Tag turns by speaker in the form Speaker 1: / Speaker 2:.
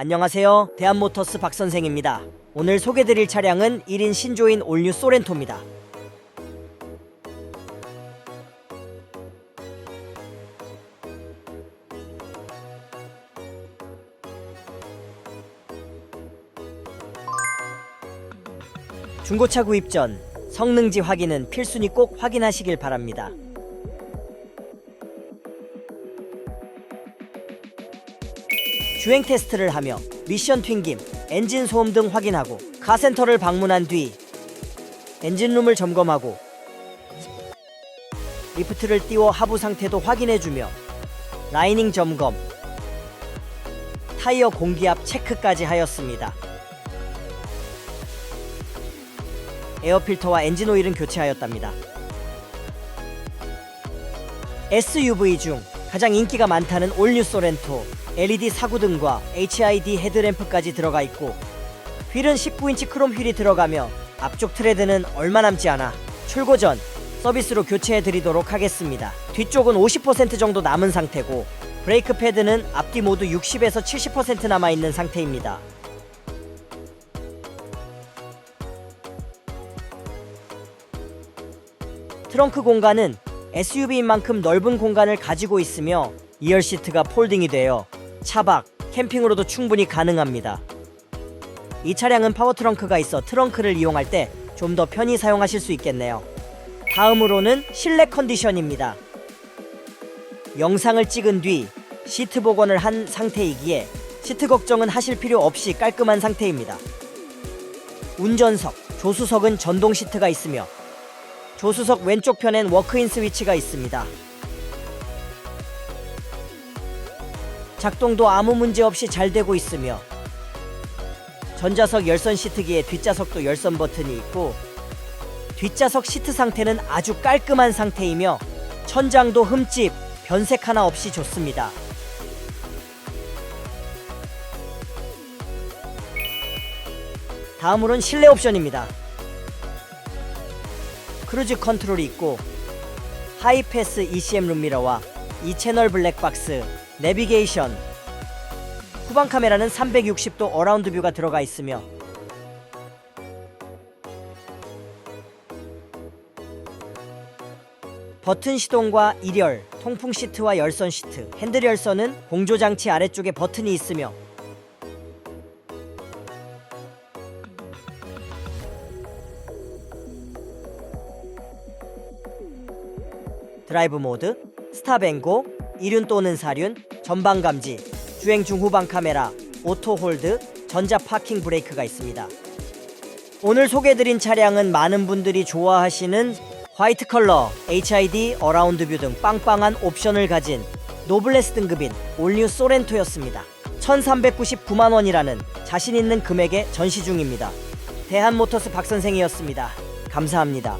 Speaker 1: 안녕하세요. 대한모터스 박선생입니다. 오늘 소개드릴 차량은 1인 신조인 올뉴 소렌토입니다. 중고차 구입 전 성능지 확인은 필순위 꼭 확인하시길 바랍니다. 주행 테스트를 하며 미션 튕김, 엔진 소음 등 확인하고 카센터를 방문한 뒤 엔진룸을 점검하고 리프트를 띄워 하부 상태도 확인해주며 라이닝 점검, 타이어 공기압 체크까지 하였습니다. 에어필터와 엔진 오일은 교체하였답니다. SUV 중 가장 인기가 많다는 올뉴 소렌토 LED 사구등과 HID 헤드램프까지 들어가 있고 휠은 19인치 크롬 휠이 들어가며 앞쪽 트레드는 얼마 남지 않아 출고 전 서비스로 교체해 드리도록 하겠습니다. 뒤쪽은 50% 정도 남은 상태고 브레이크 패드는 앞뒤 모두 60에서 70% 남아 있는 상태입니다. 트렁크 공간은 SUV인 만큼 넓은 공간을 가지고 있으며 2열 시트가 폴딩이 되어 차박, 캠핑으로도 충분히 가능합니다. 이 차량은 파워 트렁크가 있어 트렁크를 이용할 때 좀 더 편히 사용하실 수 있겠네요. 다음으로는 실내 컨디션입니다. 영상을 찍은 뒤 시트 복원을 한 상태이기에 시트 걱정은 하실 필요 없이 깔끔한 상태입니다. 운전석, 조수석은 전동 시트가 있으며 조수석 왼쪽 편엔 워크인 스위치가 있습니다. 작동도 아무 문제 없이 잘 되고 있으며 전자석 열선 시트기에 뒷좌석도 열선 버튼이 있고 뒷좌석 시트 상태는 아주 깔끔한 상태이며 천장도 흠집, 변색 하나 없이 좋습니다. 다음으론 실내 옵션입니다. 크루즈 컨트롤이 있고 하이패스 ECM 룸미러와 2채널 블랙박스, 내비게이션, 후방 카메라는 360도 어라운드 뷰가 들어가 있으며 버튼 시동과 1열, 통풍 시트와 열선 시트, 핸들 열선은 공조 장치 아래쪽에 버튼이 있으며 드라이브 모드, 스탑 앤고, 이륜 또는 사륜, 전방 감지, 주행 중 후방 카메라, 오토 홀드, 전자 파킹 브레이크가 있습니다. 오늘 소개드린 차량은 많은 분들이 좋아하시는 화이트 컬러, HID, 어라운드 뷰 등 빵빵한 옵션을 가진 노블레스 등급인 올뉴 소렌토였습니다. 1399만 원이라는 자신 있는 금액에 전시 중입니다. 대한모터스 박선생이었습니다. 감사합니다.